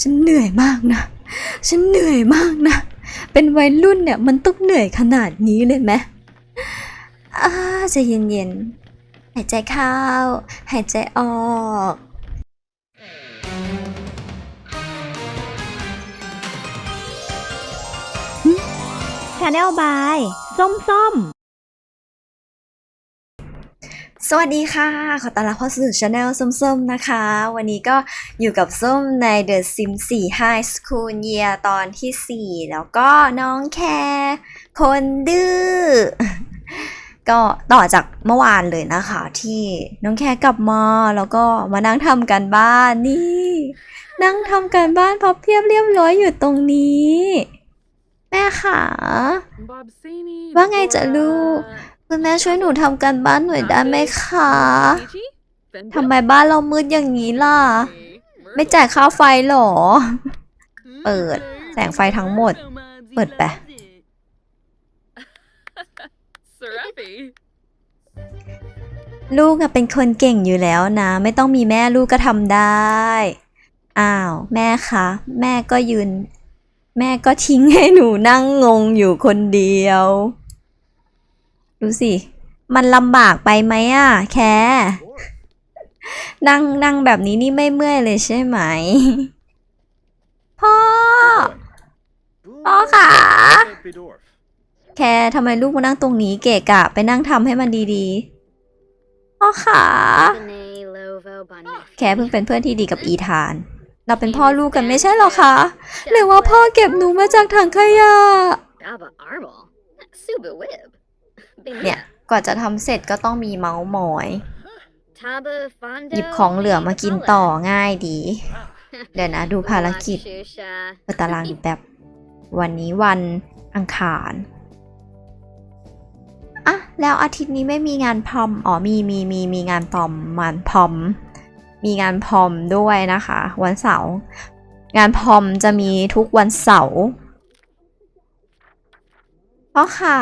ฉันเหนื่อยมากนะ ฉันเหนื่อยมากนะ เป็นวัยรุ่นเนี่ยมันต้องเหนื่อยขนาดนี้เลยไหมอ่าใจะเย็นๆ หายใจเข้า หายใจออกชาแนลบาย ส้มส้ม สวัสดีค่ะ ขอต้อนรับเข้าสู่ช anel ส้มๆ นะคะ วันนี้ก็อยู่กับส้มใน The Sims 4 High School Year ตอนที่ 4 แล้วก็น้องแคร์คนดื้อ ก็ต่อจากเมื่อวานเลยนะคะ ที่น้องแคร์กลับมาแล้วก็มานั่งทำกันบ้านนี่ นั่งทำการบ้านพับเพียบเรียบร้อยอยู่ตรงนี้ แม่ค่ะว่าไงจะลูก คุณแม่ช่วยหนูทำการบ้านหน่อยได้ไหมคะทำทำไมไมบ้านเรามืดอย่างนี้ล่ะ ไม่ไม่จ่าจ่ายยค่าไฟเหรอ เปิดแสงไฟทั้งหมด เปิดไปลูกอะเป็นคนเก่งอยู่แล้วนะ ไม่ต้องมีแม่ลูกก็ทำได้ อ้าว แม่คะ แม่ก็ยืน แม่ก็ทิ้งให้หนูนั่งงงอยู่คนเดียว ดูสิ มันลำบากไปไหมอะแคนั่งนั่งแบบนี้นี่ไม่เมื่อยเลยใช่ไหม พ่อ พ่อคะแคทำไมลูกมานั่งตรงนี้เกะกะ ไปนั่งทำให้มันดีๆ พ่อขาแคเพิ่งเป็นเพื่อนที่ดีกับอีธาน เราเป็นพ่อลูกกันไม่ใช่หรอคะ หรือว่าพ่อเก็บหนูมาจากถังขยะ เนี่ย กว่าจะทำเสร็จก็ต้องมีเมาส์มอยหหยิยิบบขขอองงเหเหลืลืออมามากิกินนต่ต่ออง่ายดี เดี๋ยวนะดูภารกิจเปิดตารางดูแบบวันนี้วันอังคารอะแล้วอาทิตย์นี้ไม่มีงานพรอม อ๋อมีมีมีมีงานพรอมงานพรอม มีงานพรอมด้วยนะคะ วันเสาร์งานพรอมจะมีทุกวันเสาร์ พ่อขา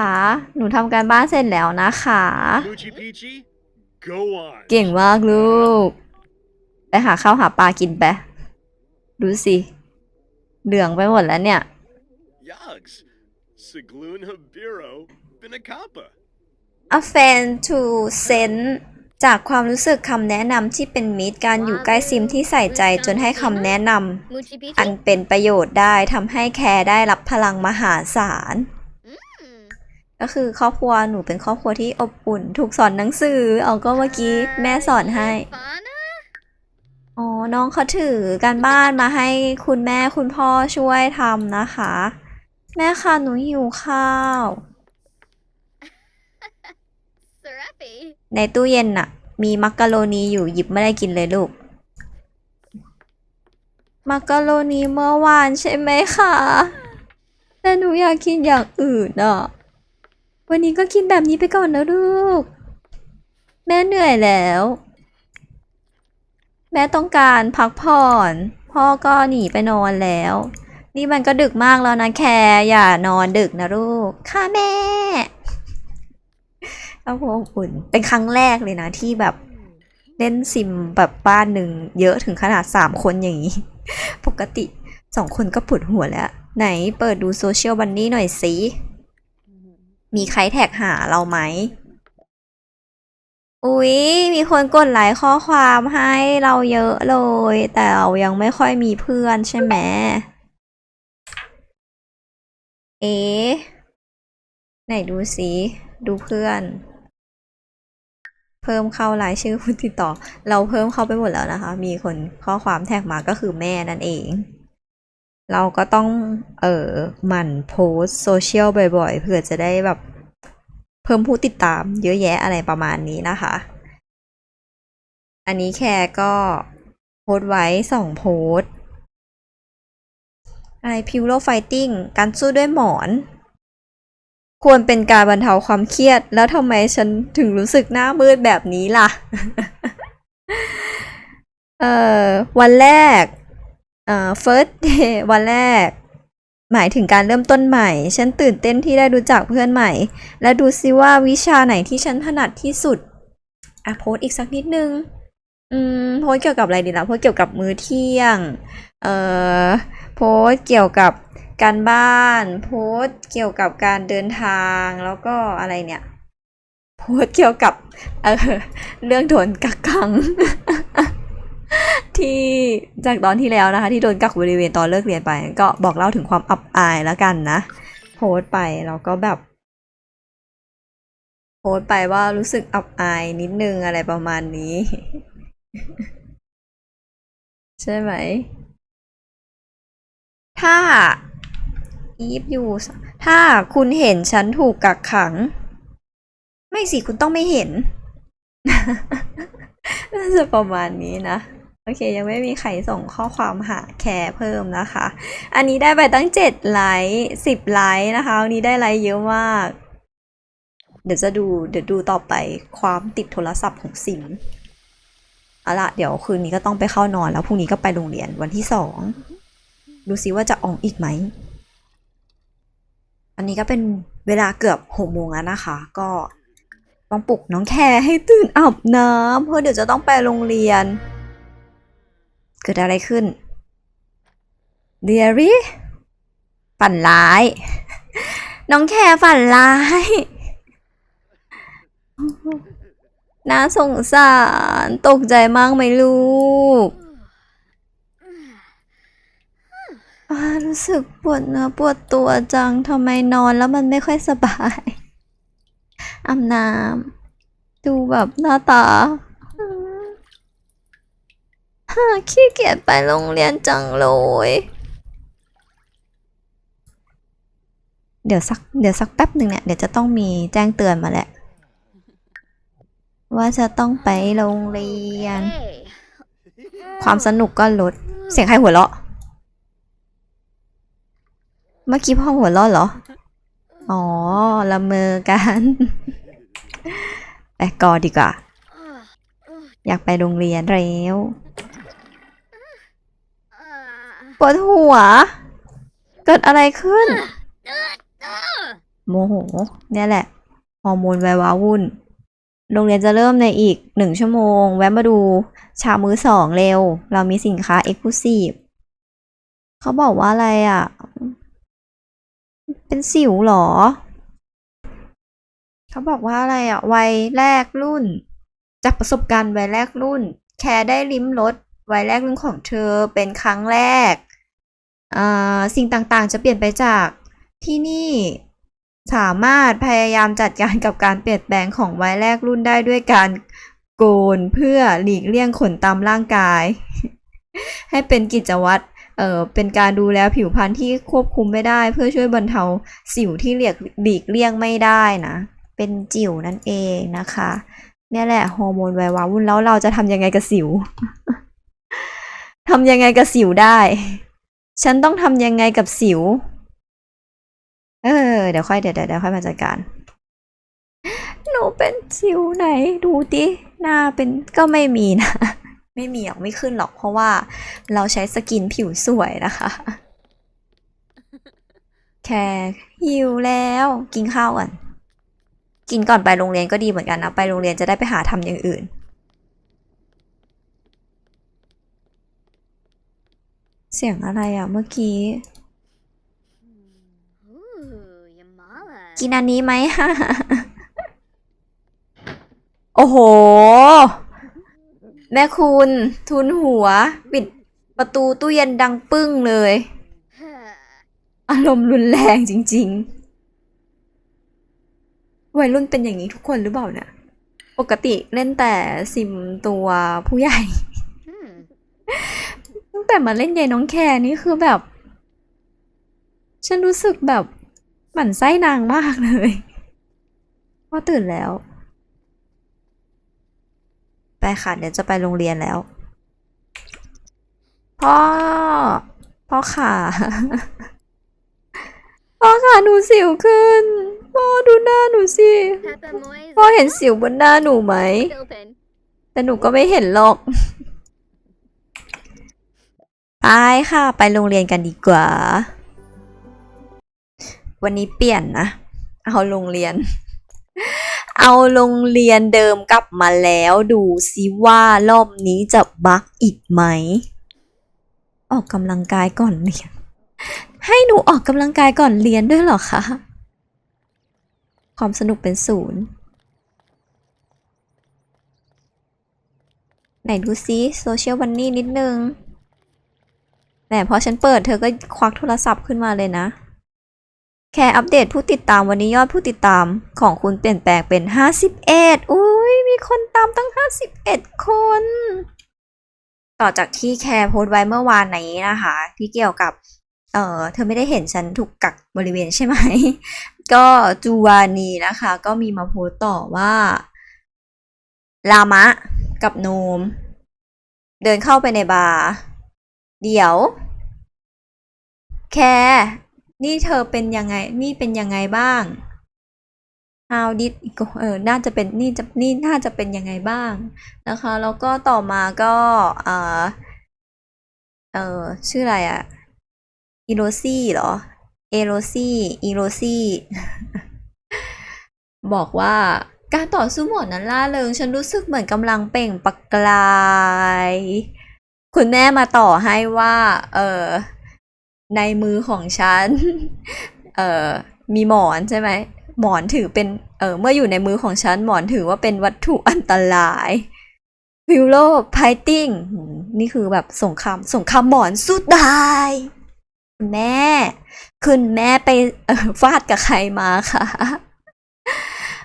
หนูทำการบ้านเสร็จแล้วนะคะ Poochie Peachy, go on. เก่งมากลูก ไปหาข้าวหาปลากินไป ดูสิ เหลืองไปหมดแล้วเนี่ย Yugs. Sigloon Habiro, Binakapa. A fan to send จากความรู้สึกคำแนะนำที่เป็นมิตรการอยู่ใกล้ซิมที่ใส่ใจจนให้คำแนะนำอันเป็นประโยชน์ได้ทำให้แคร์ได้รับพลังมหาศาล ก็คือครอบครัวหนูเป็นครอบครัวที่อบอุ่น ถูกสอนหนังสือเอาก็เมื่อกี้แม่สอนให้อ๋อน้องเขาถือการบ้านมาให้คุณแม่คุณพ่อช่วยทำนะคะ แม่ค่ะหนูหิวข้าว ในตู้เย็นน่ะ มีมักกะโรนีอยู่หยิบไม่ได้กินเลยลูก มักกะโรนีเมื่อวานใช่ไหมคะแต่หนูอยากกินอย่างอื่นอะ วันนี้ก็กินแบบนี้ไปก่อนนะลูก แม่เหนื่อยแล้ว แม่ต้องการพักผ่อน พ่อก็หนีไปนอนแล้ว นี่มันก็ดึกมากแล้วนะแคร์อย่านอนดึกนะลูก ค่ะแม่ครอบครัวอบอุ่น เป็นครั้งแรกเลยนะที่แบบเล่นซิมแบบบ้านหนึ่งเยอะถึงขนาดสามคนอย่างนี้ ปกติสองคนก็ปวดหัวแล้ว ไหนเปิดดูโซเชียลบันนี่หน่อยสิ มีใครแท็กหาเราไหม อุ๊ย มีคนกดไลค์ข้อความให้เราเยอะเลย แต่เรายังไม่ค่อยมีเพื่อนใช่ไหม เอ๊ไหนดูสิดูเพื่อน เพิ่มเข้ารายชื่อผู้ติดต่อ เราเพิ่มเข้าไปหมดแล้วนะคะ มีคนข้อความแท็กมาก็คือแม่นั่นเอง เราก็ต้องเออหมั่นโพสโซเชียลบ่อยๆ เพื่อจะได้แบบเพิ่มผู้ติดตามเยอะแยะอะไรประมาณนี้นะคะ อันนี้แคร์ก็โพสไว้สองโพสอะไรพิวโรไฟติ้งการสู้ด้วยหมอน ควรเป็นการบรรเทาความเครียด แล้วทำไมฉันถึงรู้สึกหน้ามืดแบบนี้ล่ะ เอ่อ วันแรก เอ่อ first day วันแรก หมายถึงการเริ่มต้นใหม่ ฉันตื่นเต้นที่ได้รู้จักเพื่อนใหม่ และดูซิว่าวิชาไหนที่ฉันถนัดที่สุด อะโพสอีกสักนิดนึง อืม โพสเกี่ยวกับอะไรดีล่ะ โพสเกี่ยวกับมื้อเที่ยง เอ่อ โพสเกี่ยวกับการบ้าน โพสเกี่ยวกับการเดินทาง แล้วก็อะไรเนี่ย โพสเกี่ยวกับ เออ เรื่องโดนกักขัง ที่จากตอนที่แล้วนะคะ ที่โดนกักบริเวณตอนเลิกเรียนไป ก็บอกเล่าถึงความอับอายแล้วกันนะโพสต์ไปแล้วก็แบบโพสต์ไปว่ารู้สึกอับอายนิดนึงอะไรประมาณนี้ ใช่ไหม ถ้าอีฟอยู่ถ้าคุณเห็นฉันถูกกักขัง ไม่สิคุณต้องไม่เห็นน่าจะประมาณนี้นะ โอเค ยังไม่มีใครส่งข้อความหาแคร์เพิ่มนะคะ อันนี้ได้ไปตั้งเจ็ดไลค์สิบไลค์นะคะวันนี้ได้ไลค์เยอะมาก เดี๋ยวจะดูเดี๋ยวดูต่อไปความติดโทรศัพท์ของสิมเอาละเดี๋ยวคืนนี้ก็ต้องไปเข้านอนแล้วพรุ่งนี้ก็ไปโรงเรียนวันที่สองดูซิว่าจะออกอีกไหม อันนี้ก็เป็นเวลาเกือบหกโมงแล้วนะคะ ก็ต้องปลุกน้องแคร์ให้ตื่นอาบน้ำเพราะเดี๋ยวจะต้องไปโรงเรียน เกิดอะไรขึ้นเดียรี่ฝันร้าย น้องแคร์ฝันร้าย น่าสงสารตกใจมากไหมลูก รู้สึกปวดเนื้อปวดตัวจังทำไมนอนแล้วมันไม่ค่อยสบายอาบน้ำดูแบบหน้าตา ฮ่าขี้เกียจไปโรงเรียนจังเลย เดี๋ยวสักเดี๋ยวสักแป๊บหนึ่งเนี่ยเดี๋ยวจะต้องมีแจ้งเตือนมาแหละ ว่าจะต้องไปโรงเรียน ความสนุกก็ลด เสียงใครหัวเราะ เมื่อกี้พ่อหัวเราะเหรอ อ๋อละเมอกันไปกอดีกว่า อยากไปโรงเรียนแล้ว ปวดหัว เกิดอะไรขึ้น โมโห เนี่ยแหละ ฮอร์โมนวัยวาวุ่น โรงเรียนจะเริ่มในอีกหนึ่งชั่วโมง แวะมาดูชามื้อสองเร็ว เรามีสินค้า Exclusive เขาบอกว่าอะไรอะ เป็นสิวเหรอ เขาบอกว่าอะไรอะ วัยแรกรุ่น จากประสบการณ์วัยแรกรุ่น แคร์ได้ลิ้มรสวัยแรกรุ่นของเธอเป็นครั้งแรก สิ่งต่างๆ จะเปลี่ยนไปจากที่นี่สามารถพยายามจัดการกับการเปลี่ยนแปลงของวัยแรกรุ่นได้ด้วยการโกนเพื่อหลีกเลี่ยงขนตามร่างกาย ให้เป็นกิจวัตรเอ่อเป็นการดูแลผิวพรรณที่ควบคุมไม่ได้ เพื่อช่วยบรรเทาสิวที่เลียกหลีกเลี่ยงไม่ได้นะ เป็นจิ๋วนั่นเองนะคะนี่แหละฮอร์โมนไวยวาวุ่นแล้วเราจะทำยังไงกับสิวทำยังไงกับสิวได้ ฉันต้องทำยังไงกับสิว เออ เดี๋ยวค่อยเดี๋ยวเดี๋ยวค่อยมาจัดการ หนูเป็นสิวไหน ดูดิหน้าเป็นก็ไม่มีนะ ไม่มีหรอกไม่ขึ้นหรอกเพราะว่าเราใช้สกินผิวสวยนะคะ แค่หิวแล้วกินข้าวก่อน กินก่อนไปโรงเรียนก็ดีเหมือนกันนะ ไปโรงเรียนจะได้ไปหาทำอย่างอื่น เสียงอะไรอะเมื่อกี้ กินอันนี้ไหมโอ้โห แม่คุณทุนหัว ปิดประตูตู้เย็นดังปึ้งเลย อารมณ์รุนแรงจริง ๆ วัยรุ่นเป็นอย่างนี้ทุกคนหรือเปล่าเนี่ยปกติเล่นแต่ซิมตัวผู้ใหญ่ตั้ง แต่มาเล่นยายน้องแคร์นี่คือแบบ ฉันรู้สึกแบบหมั่นไส้นางมากเลยว่าตื่นแล้ว ไปค่ะเดี๋ยวจะไปโรงเรียนแล้ว พ่อ พ่อขาพ่อขาหนูสิวขึ้น พ่อดูหน้าหนูสิ พ่อเห็นสิวบนหน้าหนูไหม แต่หนูก็ไม่เห็นหรอก ไปค่ะ ไปโรงเรียนกันดีกว่า วันนี้เปลี่ยนนะ เอาโรงเรียน เอาโรงเรียนเดิมกลับมาแล้วดูซิว่ารอบนี้จะบักอีกไหม ออกกำลังกายก่อนเรียน ให้หนูออกกำลังกายก่อนเรียนด้วยเหรอคะ ความสนุกเป็นศูนย์ไหนดูซิโซเชียลบันนี่นิดนึง แหมพอฉันเปิดเธอก็ควักโทรศัพท์ขึ้นมาเลยนะ แค่อัปเดตผู้ติดตามวันนี้ยอดผู้ติดตามของคุณเปลี่ยนแปลงเป็น 51 อุ้ยมีคนตามตั้ง 51 คน ต่อจากที่แคร์โพสต์ไว้เมื่อวานนี้นะคะ ที่เกี่ยวกับ เออเธอไม่ได้เห็นฉันถูกกักบริเวณใช่ไหม ก็จูวานีนะคะ ก็มีมาโพสต์ต่อว่า ลามะกับโนม เดินเข้าไปในบาร์ เดี๋ยว แคร์นี่เธอเป็นยังไง นี่เป็นยังไงบ้าง How did เออ น่าจะเป็น นี่จะ นี่น่าจะเป็นยังไงบ้าง นะคะ แล้วก็ต่อมาก็เออเออชื่ออะไรอะอีโรซี่เหรอ เอโรซี่ อีโรซี่ บอกว่าการต่อสู้หมดนั้นล่าเริง ฉันรู้สึกเหมือนกำลังเปล่งประกาย คุณแม่มาต่อให้ว่า เออในมือของฉัน เออมีหมอนใช่ไหมหมอนถือเป็นเออเมื่ออยู่ในมือของฉัน หมอนถือว่าเป็นวัตถุอันตรายฟิวโลไพติ้งนี่คือแบบสงครามสงครามหมอนสุดตายคุณแม่ คุณแม่ไปฟาดกับใครมาคะ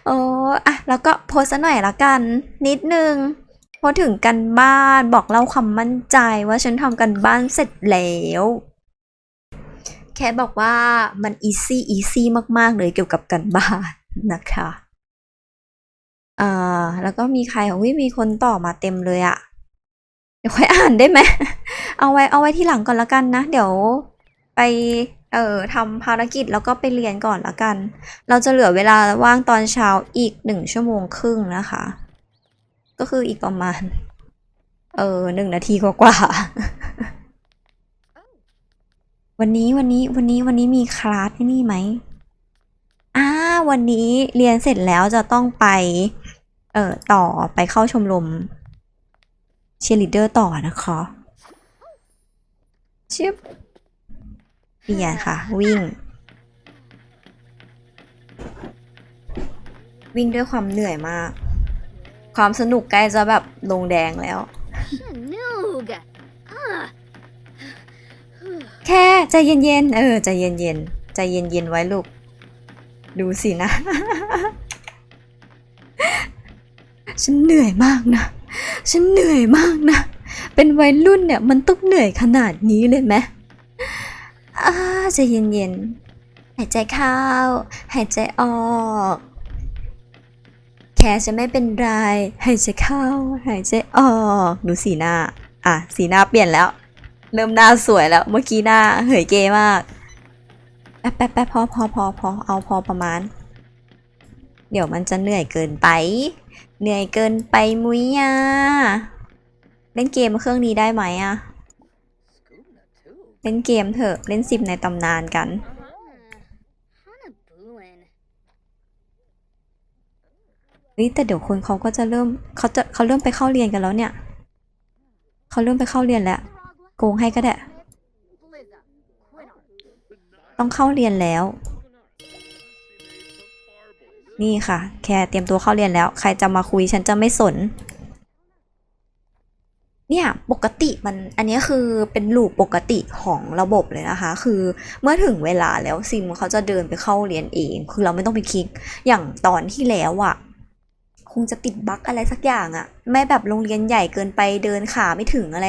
โอ้อะแล้วก็โพสหน่อยละกัน นิดนึง พอถึงกันบ้านบอกเล่าความมั่นใจว่าฉันทำกันบ้านเสร็จแล้ว แค่บอกว่ามันอีซี่อีซี่มาก ๆ เลยเกี่ยวกับกันบ้านนะคะอ่าแล้วก็มีใครองวิมีคนต่อมาเต็มเลยอะเดี๋ยวค่อยอ่านได้ไหมเอาไว้เอาไว้ที่หลังก่อนละกันนะ เดี๋ยวไปเอ่อทำภารกิจแล้วก็ไปเรียนก่อนละกัน เราจะเหลือเวลาว่างตอนเช้าอีกหนึ่งชั่วโมงครึ่งนะคะ ก็คืออีกประมาณ เออหนึ่งนาทีกว่าๆวันนี้วันนี้วันนี้วันนี้มีคลาสที่นี่ไหมอ่าวันนี้เรียนเสร็จแล้วจะต้องไป เอ่อต่อไปเข้าชมรมเชียร์ลีดเดอร์ต่อนะคะชิบเปลี่ยนค่ะ วิ่ง วิ่งด้วยความเหนื่อยมาก ความสนุกใกล้จะแบบลงแดงแล้ว Chanoog! Ah! แค่ใจเย็นๆ เออใจเย็นๆ ใจเย็นๆ ไว้ลูก ดูสินะ ฉันเหนื่อยมากนะ ฉันเหนื่อยมากนะ เป็นวัยรุ่นเนี่ยมันต้องเหนื่อยขนาดนี้เลยไหมอ่าใจเย็นๆ หายใจเข้า หายใจออก แค่จะไม่เป็นไรหายใจเข้าหายใจออกดูสีหน้า อะ สีหน้าเปลี่ยนแล้ว เริ่มหน้าสวยแล้วเมื่อกี้หน้าเหยเกมากแป๊บแป๊บแป๊บพอพอพอพอเอาพอประมาณ เดี๋ยวมันจะเหนื่อยเกินไป เหนื่อยเกินไปมุ้ยอะเล่นเกมเครื่องนี้ได้ไหมอะ เล่นเกมเถอะเล่นสิบในตำนานกัน เฮ้ยแต่เดี๋ยวคนเขาก็จะเริ่มเขาจะเขาเริ่มไปเข้าเรียนกันแล้วเนี่ยเขาเริ่มไปเข้าเรียนแล้วโกงให้ก็ได้ต้องเข้าเรียนแล้ว นี่ค่ะ แค่เตรียมตัวเข้าเรียนแล้ว ใครจะมาคุยฉันจะไม่สน เนี่ยปกติมันอันนี้คือเป็นลูปปกติของระบบเลยนะคะ คือเมื่อถึงเวลาแล้วซิมเขาจะเดินไปเข้าเรียนเอง คือเราไม่ต้องไปคลิกอย่างตอนที่แล้วอะ คงจะติดบั๊กอะไรสักอย่างอะไม่แบบโรงเรียนใหญ่เกินไปเดินขาไม่ถึงอะไร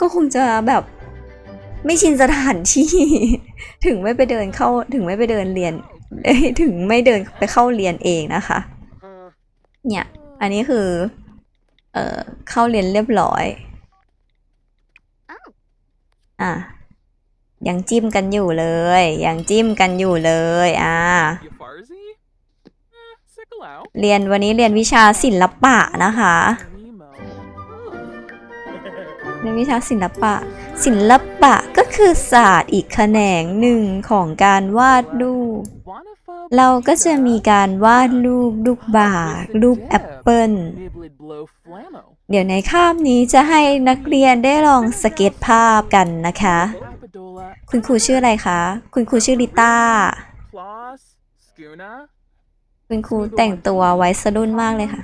ก็คงจะแบบไม่ชินสถานที่ ถึงไม่ไปเดินเข้าถึงไม่ไปเดินเรียนเอ้ยถึงไม่เดินไปเข้าเรียนเองนะคะ Uh, เนี่ย อันนี้คือ เอ่อเข้าเรียนเรียบร้อย อะยังจิ้มกันอยู่เลย ยังจิ้มกันอยู่เลย อะ Yafarzi? Eh, Sickle เรียนวันนี้เรียนวิชาศิลปะนะคะ Nemo. เรียนวิชาศิลปะ ศิลปะก็คือศาสตร์อีกแขนงหนึ่งของการวาดรูป Wanafa เราก็จะมีการวาดรูปลูกบาศก์รูปแอปเปิล Niblid blow flamo. เดี๋ยวในคาบนี้จะให้นักเรียนได้ลองสเก็ตภาพกันนะคะ Apadola, คุณครูชื่ออะไรคะ คุณครูชื่อลิต้า Claus, Skuna. คุณครูแต่งตัวไว้สะดุ้นมากเลยค่ะ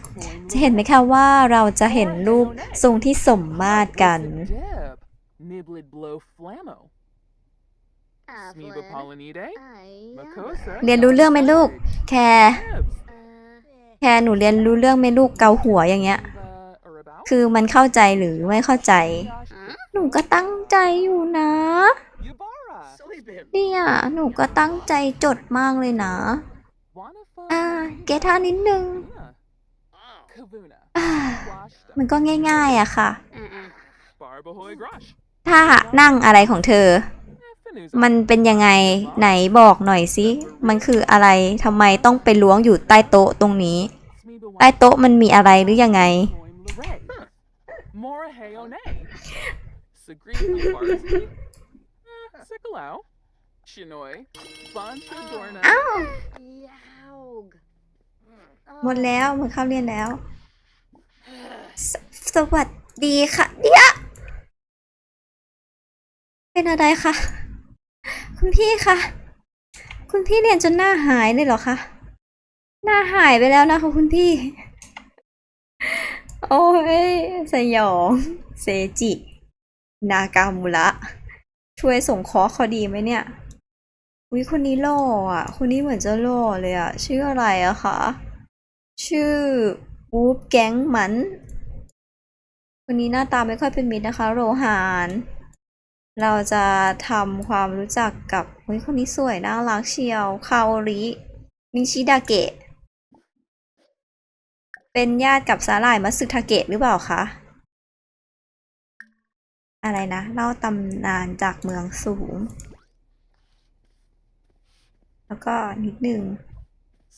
จะเห็นไหมคะว่าเราจะเห็นรูปทรงที่สมมาตรกัน Deb, Niblid blow flammo. Smeeba Evelyn. pollinide. I, Makosa. เรียนรู้เรื่องไหมลูก แคร์ Debs. uh, แคร์หนูเรียนรู้เรื่องไหมลูกเกาหัวอย่างเงี้ย Uh, or about? คือมันเข้าใจหรือไม่เข้าใจ Josh, หนูก็ตั้งใจอยู่นะ Yubara. Silly bit. เนี่ยหนูก็ตั้งใจจดมากเลยนะ Wanafa. อ่าเกท่านิดนึง Kavuna. Kavuna. อ่า Washta. มันก็ง่ายๆอะค่ะ uh-uh. Barbahoy Grosh. ถ้านั่งอะไรของเธอ Eh, Finuza. มันเป็นยังไงไหนบอกหน่อยสิมันคืออะไรทำไมต้องไปล้วงอยู่ใต้โต๊ะตรงนี้ Smeeba ใต้โต๊ะมันมีอะไรหรือยังไง Coin Lorraine. Mora Heone. Sagreen Barzi. Sikalao. Shinoy. Bancho Dorna. Yaug. หมดแล้วหมดเข้าเรียนแล้วสสวัสดีค่ะเดี๋ยวเป็นอะไรคะคุณพี่คะคุณพี่เรียนจนหน้าหายเลยเหรอคะหน้าหายไปแล้วนะคะคุณพี่ โอ้ยสยองเซจิ นากามุระช่วยส่งเคอเขาดีไหมเนี่ย วิคนนี้หล่ออะ คนนี้เหมือนจะหล่อเลยอะ ชื่ออะไรอะคะ ชื่อวูฟแก๊งมัน คนนี้หน้าตาไม่ค่อยเป็นมิตรนะคะ โรฮาน เราจะทำความรู้จักกับเฮ้ยคนนี้สวยน่ารักเชียวคาโอรินิชิดาเกะ เป็นญาติกับสาหร่ายมัสึทาเกะหรือเปล่าคะ อะไรนะ เล่าตำนานจากเมืองสูง แล้วก็นิดนึง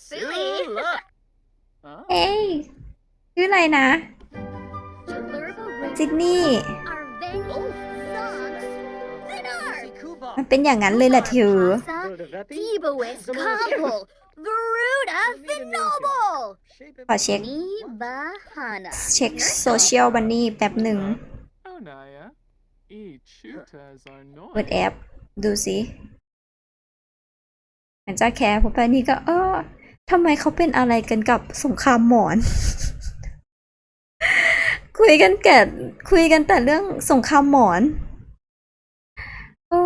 Silly. Sula. Huh? เอ้ยชื่ออะไรนะ Jalurba ซิดนีย์ Are vengeful songs. Vinar. มันเป็นอย่างนั้นเลยแหละเธอ Asa. Debois Comple. Veruda Finoble. ขอเช็ค Nibahana. เช็คโซเชียลบันนี่แป๊บหนึ่ง Oh, Naya. E chutas are no. เปิดแอป ดูสิ หลังจากแคร์พบไปนี่ก็เออทำไมเขาเป็นอะไรกันกับสงครามหมอน คุยกันแก่คุยกันแต่เรื่องสงครามหมอนโอ้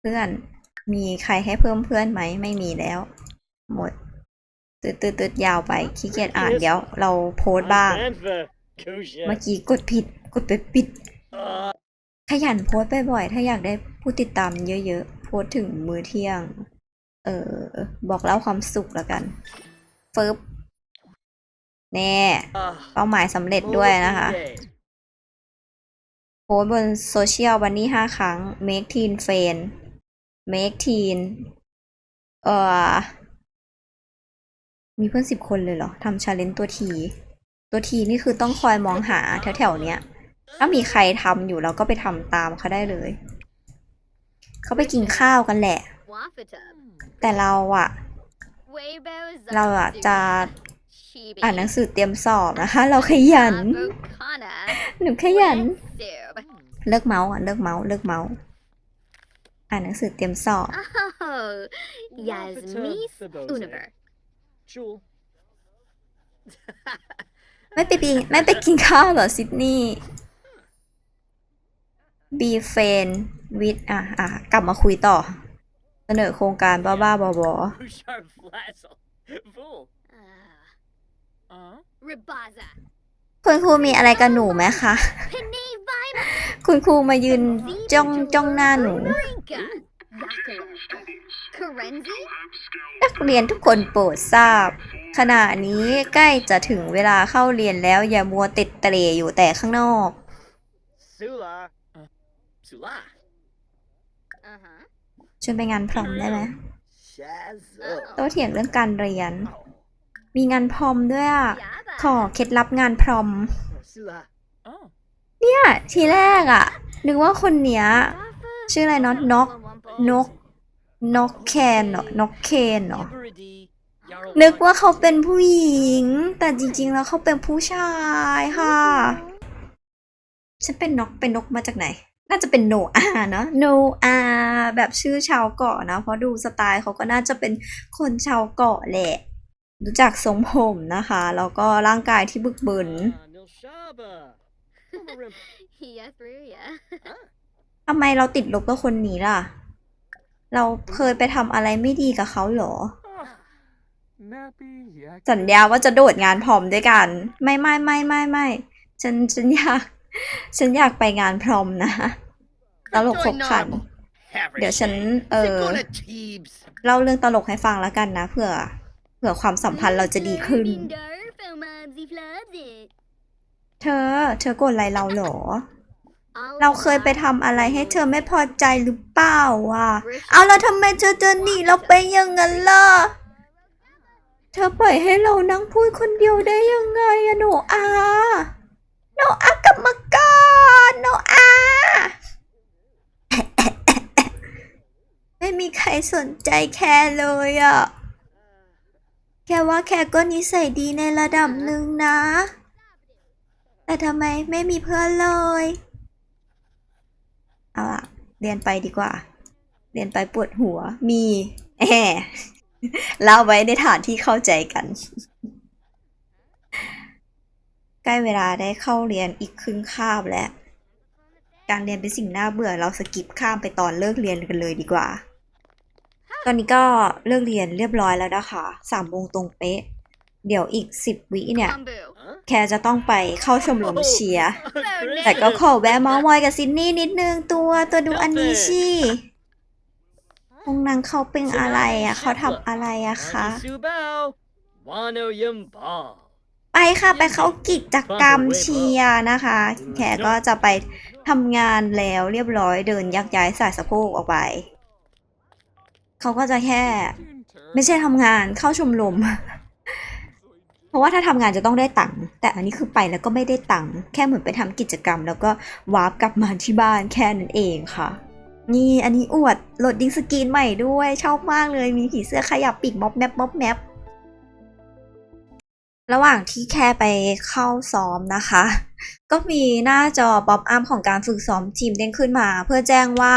เพื่อน มีใครให้เพิ่มเพื่อนไหม ไม่มีแล้ว หมดตืดตืดตืดยาวไปขี้เกียจอ่านเดี๋ยว เราโพสต์บ้าง เมื่อกี้กดผิด กดไปปิด ขยันโพสต์บ่อยๆ ถ้าอยากได้ผู้ติดตามเยอะๆ โพสถึงมื้อเที่ยง เออ บอกเล่าความสุขแล้วกันเฟิบแน่เป้าหมายสำเร็จด้วยนะคะ โพสบนโซเชียลวันนี้ห้าครั้ง make teen friend make teen เออมีเพื่อนสิบคนเลยเหรอทำชาเลนจ์ตัวที ตัวทีนี่คือต้องคอยมองหาแถวๆเนี้ย ถ้ามีใครทำอยู่เราก็ไปทำตามเขาได้เลย เขาไปกินข้าวกันแหละ Wafatub. แต่เราอะ Weibo เราอะจะ Chibi. อ่านหนังสือเตรียมสอบนะคะ เราขยัน Avocana. หนูขยัน Soup. เลิกเมาส์อะ เลิกเมาส์ เลิกเมาส์ อ่านหนังสือเตรียมสอบ Oh, Yasmis Univer. Jewel. ไม่ไปปีไม่ไปกินข้าวเหรอซิดนีย์ บีเฟนวิทอะอะกลับมาคุยต่อ เสนอโครงการบ้าๆบอ Bouchard Flazzle. Fool. Uh, Ribaza. ๆคุณครูมีอะไรกับหนูไหมคะ Penny Vibe. คุณครูมายืนจ้องจ้องหน้าหนู Rinka. Yakula. Karenzi. นักเรียนทุกคนโปรดทราบ ขณะนี้ใกล้จะถึงเวลาเข้าเรียนแล้วอย่ามัวติดเตรอยู่แต่ข้างนอก Sula. Sula. Uh huh. ชวนไปงานพรอมได้ไหม Shazzle. โต้เถียงเรื่องการเรียน มีงานพรอมด้วยอะ Yaba. ขอเคล็ดลับงานพรอม Sula. oh. เนี่ย ทีแรกอะนึกว่าคนเนี้ย ชื่ออะไรเนาะนกนกนกแคนเหรอนกเคนเหรอนึกว่าเขาเป็นผู้หญิง แต่จริง ๆ แล้วเขาเป็นผู้ชายค่ะ ฉันเป็นนกเป็นนกมาจากไหน น่าจะเป็นโนอาเนอะโนอาแบบชื่อชาวเกาะนะ เพราะดูสไตล์เขาก็น่าจะเป็นคนชาวเกาะแหละดูจากทรงผมนะคะ แล้วก็ร่างกายที่บึกบึน Ah, Nilshaba. Umarim. Yeah, through ya. ทำไมเราติดลบกับคนนี้ล่ะ เราเคยไปทำอะไรไม่ดีกับเขาเหรอ Ah, nappy yak. สัญญาว่าจะโดดงานพร้อมด้วยกัน ไม่ไม่ไม่ไม่ไม่ฉันฉันอยาก ฉันอยากไปงานพร้อมนะ ตลกขบขัน เดี๋ยวฉัน เออ Sigona Teebs. เล่าเรื่องตลกให้ฟังแล้วกันนะเผื่อเผื่อความสัมพันธ์เราจะดีขึ้น Binder, Filmabsy Flabsy. เธอ เธอโกรธอะไรเราเหรอ เราเคยไปทำอะไรให้เธอไม่พอใจหรือเปล่าวะเอาแล้วทำไมเธอเดินหนีเราไปอย่างนั้นล่ะเธอปล่อยให้เรานั่งพูดคนเดียวได้ยังไงอะโนอาโนอากรรมการโนอา ไม่มีใครสนใจแคร์เลยอะแค่ว่าแคร์ก็นิสัยดีในระดับหนึ่งนะ แต่ทำไมไม่มีเพื่อนเลย เอาล่ะ เรียนไปดีกว่า เรียนไปปวดหัว มีแหมเล่าไว้ในฐานที่เข้าใจกัน ใกล้เวลาได้เข้าเรียนอีกครึ่งคาบแล้วการเรียนเป็นสิ่งน่าเบื่อเราสกิปข้ามไปตอนเลิกเรียนกันเลยดีกว่า ตอนนี้ก็เลิกเรียนเรียบร้อยแล้วนะคะสามโมงตรงเป๊ะ เดี๋ยวอีกสิบวิเนี่ย แคร์จะต้องไปเข้าชมรมเชียร์ แต่ก็ขอแวะเมาส์มอยกับซินนี่นิดนึงตัวตัวดูอันนี้สิพงนางเขาเป็นอะไรอะ เขาทำอะไรอะคะไปค่ะไปเข้ากิจกรรมเชียร์นะคะ แขกก็จะไปทำงานแล้วเรียบร้อยเดินยักย้ายสายสะโพกออกไป เขาก็จะแค่ ไม่ใช่ทำงานเข้าชมรม เพราะว่าถ้าทำงานจะต้องได้ตังค์แต่อันนี้คือไปแล้วก็ไม่ได้ตังค์แค่เหมือนไปทำกิจกรรม แล้วก็วาร์ปกลับมาที่บ้านแค่นั้นเองค่ะ นี่อันนี้อวดโหลดดิ้งสกรีนใหม่ด้วยชอบมากเลยมีผีเสื้อขยับปีกม็อบแมปม็อบแมประหว่างที่แค่ไปเข้าซ้อมนะคะ ก็มีหน้าจอป๊อปอัพของการฝึกซ้อมทีมเด้งขึ้นมา เพื่อแจ้งว่า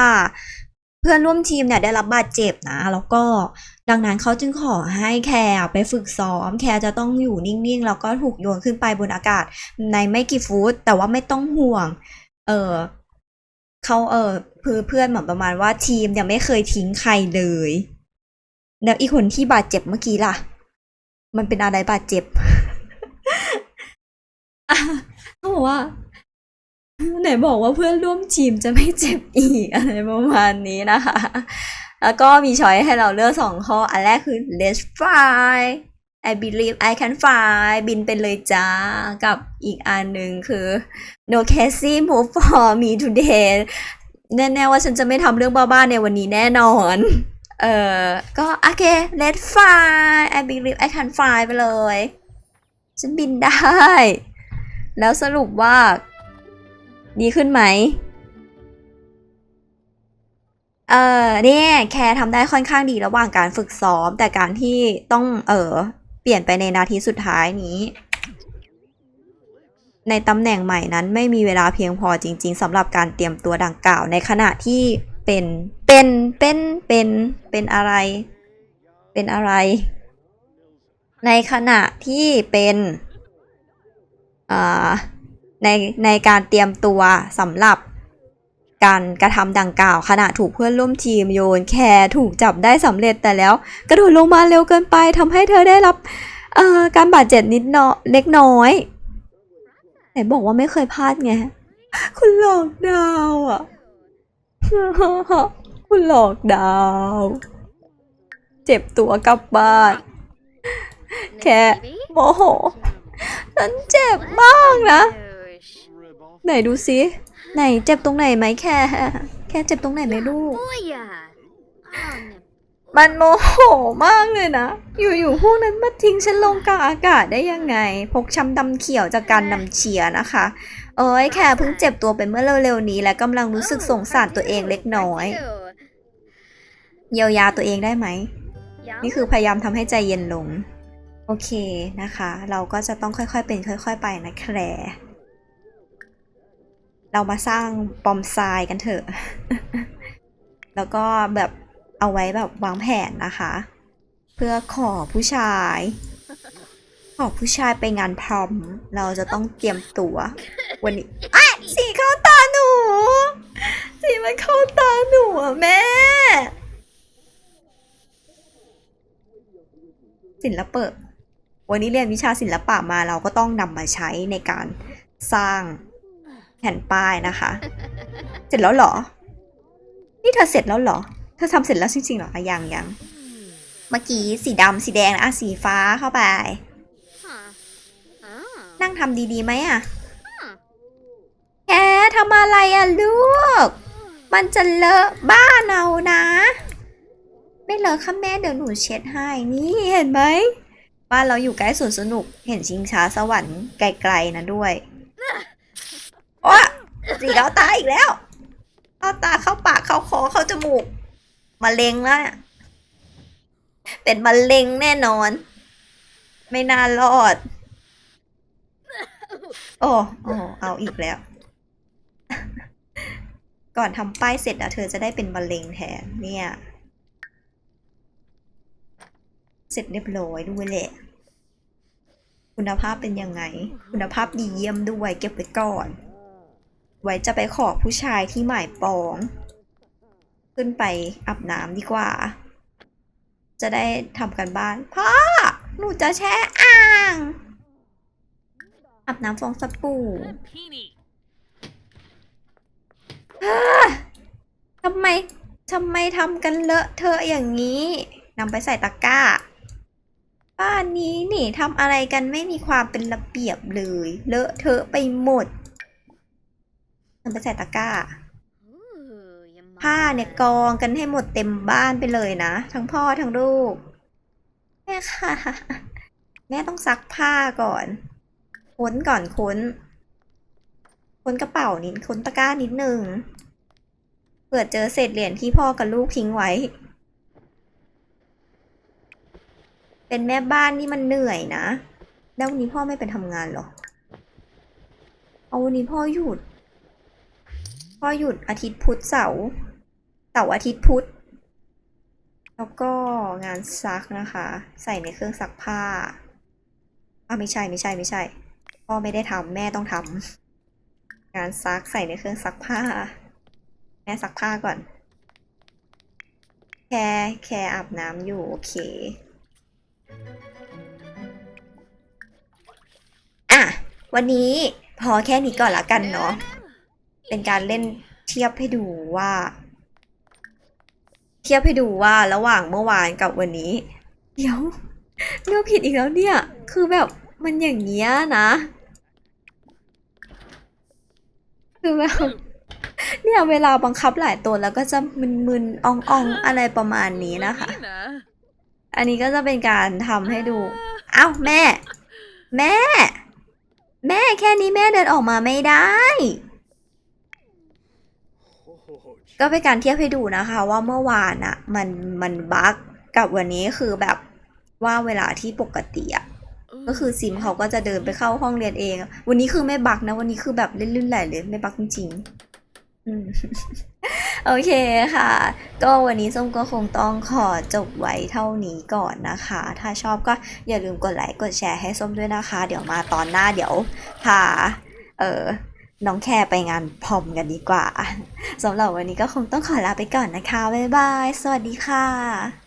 พื่อนร่วมทีมเนี่ยได้รับบาดเจ็บนะ แล้วก็ดังนั้นเขาจึงขอให้แคร์ไปฝึกซ้อม แคร์จะต้องอยู่นิ่งๆ แล้วก็ถูกโยนขึ้นไปบนอากาศในไม่กี่ฟุตแต่ว่าไม่ต้องห่วง เออเขาเออเพื่อเพื่อนเหมือนประมาณว่าทีมเนี่ยไม่เคยทิ้งใครเลย แล้วอีกคนที่บาดเจ็บเมื่อกี้ล่ะ มันเป็นอะไรบาดเจ็บเขาบอกว่า ไหนบอกว่าเพื่อนร่วมทีมจะไม่เจ็บอีกอะไรประมาณนี้นะคะ แล้วก็มีช้อยให้เราเลือกสองข้อ อันแรกคือ let's fly I believe I can fly บินไปเลยจ้า กับอีกอันหนึ่งคือ no Casey move for me today แน่ๆว่าฉันจะไม่ทำเรื่องบ้าๆในวันนี้แน่นอน เออ ก็โอเค let's fly I believe I can fly ไปเลย ฉันบินได้ แล้วสรุปว่า ดีขึ้นไหม เออเนี่ยแคร์ทำได้ค่อนข้างดีระหว่างการฝึกซ้อม แต่การที่ต้องเออเปลี่ยนไปในนาทีสุดท้ายนี้ ในตำแหน่งใหม่นั้นไม่มีเวลาเพียงพอจริง ๆสำหรับการเตรียมตัวดังกล่าว ในขณะที่เป็นเป็นเป็นเป็นเป็นอะไร เป็นอะไร ในขณะที่เป็นอ่า ในในการเตรียมตัวสำหรับการกระทำดังกล่าวขณะถูกเพื่อนร่วมทีมโยนแคร์ถูกจับได้สำเร็จแต่แล้ว กระโดดลงมาเร็วเกินไปทำให้เธอได้รับเอ่อการบาดเจ็บนิดเนาะเล็กน้อยไหนบอกว่าไม่เคยพลาดไง คุณหลอกดาวอะ คุณหลอกดาว เจ็บตัวกลับบ้าน Cat. Maybe? โมโหฉันเจ็บมากนะ ไหนดูซิไหนเจ็บตรงไหนไหมแค่ แค่เจ็บตรงไหนไหมลูก Booyah! Oh, no. มันโมโหมากเลยนะ อยู่ๆพวกนั้นมาทิ้งฉันลงกลางอากาศได้ยังไง พกช้ำดำเขียวจากการนำเชียร์นะคะ เอ้ยแค่เพิ่งเจ็บตัวไปเมื่อเร็วๆนี้ และกำลังรู้สึกสงสารตัวเองเล็กน้อย เยียวยาตัวเองได้ไหม Yum. นี่คือพยายามทำให้ใจเย็นลง โอเคนะคะ เราก็จะต้องค่อยๆเป็นค่อย ๆ ไปนะแคลร์ เรามาสร้างปอมทรายกันเถอะ แล้วก็แบบเอาไว้แบบวางแผนนะคะ เพื่อขอผู้ชาย ขอผู้ชายไปงานพรอม เราจะต้องเตรียมตัว วันนี้อะสีเข้าตาหนู สีมันเข้าตาหนูอะแม่ ศิลปะวันนี้เรียนวิชาศิลปะมาเราก็ต้องนำมาใช้ในการสร้าง แผ่นป้ายนะคะ เสร็จแล้วเหรอ นี่เธอเสร็จแล้วเหรอ เธอทำเสร็จแล้วจริงๆหรออยังยังเมื่อกี้สีดำสีแดงนะอะสีฟ้าเข้าไป นั่งทำดีๆไหมอะแกทำอะไรอะลูก มันจะเลอะบ้านเอานะ ไม่เลอะค่ะแม่เดี๋ยวหนูเช็ดให้นี่เห็นไหมบ้านเราอยู่ใกล้สวนสนุกเห็นชิงช้าสวรรค์ไกลๆนะด้วย โอ้สีเขาตายอีกแล้ว เข้าตาเข้าปากเข้าคอเข้าจมูกมะเร็งแล้วเนี่ยเป็นมะเร็งแน่นอน ไม่น่ารอด โอ้โอ้เอาอีกแล้ว ก่อนทำป้ายเสร็จอะเธอจะได้เป็นมะเร็งแทนเนี่ย เสร็จเรียบร้อยด้วยแหละคุณภาพเป็นยังไง คุณภาพดีเยี่ยมด้วยเก็บไว้ก่อน ไว้จะไปขอผู้ชายที่หมายปอง ขึ้นไปอาบน้ำดีกว่า จะได้ทำกันบ้าน พ่อ หนูจะแช่อ่างอาบน้ำฟองสบู่ทำไมทำไมทำกันเลอะเทอะอย่างนี้นำไปใส่ตะกร้า บ้านนี้นี่ทำอะไรกันไม่มีความเป็นระเบียบเลย เลอะเทอะไปหมด นำไปใส่ตะกร้า Ooh, your ผ้าเนี่ยกองกันให้หมดเต็มบ้านไปเลยนะ ทั้งพ่อทั้งลูกแม่ค่ะ แม่ต้องซักผ้าก่อนค้นก่อนค้นค้นกระเป๋านิดค้นตะกร้านิดนึงเผื่อเจอเศษเหรียญที่พ่อกับลูกทิ้งไว้ เป็นแม่บ้านนี่มันเหนื่อยนะ แล้ววันนี้พ่อไม่ไปทำงานเหรอ เอาวันนี้พ่อหยุด พ่อหยุดอาทิตย์พุธเสาร์เสาร์อาทิตย์พุธ แล้วก็งานซักนะคะ ใส่ในเครื่องซักผ้าอะไม่ใช่ไม่ใช่ไม่ใช่พ่อไม่ได้ทำแม่ต้องทำงานซักใส่ในเครื่องซักผ้า แม่ซักผ้าก่อน แค่แค่อาบน้ำอยู่ โอเคอะวันนี้พอแค่นี้ก่อนละกันเนาะ เป็นการเล่นเทียบให้ดูว่า เทียบให้ดูว่าระหว่างเมื่อวานกับวันนี้ เดี๋ยวเลือกผิดอีกแล้วเนี่ย คือแบบมันอย่างเงี้ยนะ คือแบบเนี่ยเวลาบังคับหลายตัวแล้วก็จะมึนๆอ่องๆอะไรประมาณนี้นะคะ อันนี้ก็จะเป็นการทำให้ดู เอ้าแม่ แม่ แม่แค่นี้แม่เดินออกมาไม่ได้ ก็เป็นการเทียบให้ดูนะคะ ว่าเมื่อวานอะมันมันบั๊กกับวันนี้คือแบบว่าเวลาที่ปกติอะก็คือซิมเขาก็จะเดินไปเข้าห้องเรียนเอง วันนี้คือไม่บั๊กนะ วันนี้คือแบบลื่นๆไหลเลยไม่บั๊กจริงๆอืมโอเคค่ะ ก็วันนี้ส้มก็คงต้องขอจบไว้เท่านี้ก่อนนะคะ ถ้าชอบก็อย่าลืมกดไลค์กดแชร์ให้ส้มด้วยนะคะ เดี๋ยวมาตอนหน้าเดี๋ยวพาเออ น้องแคร์ไปงานพอมกันดีกว่าสำหรับวันนี้ก็คงต้องขอลาไปก่อนนะคะ บ๊ายบาย สวัสดีค่ะ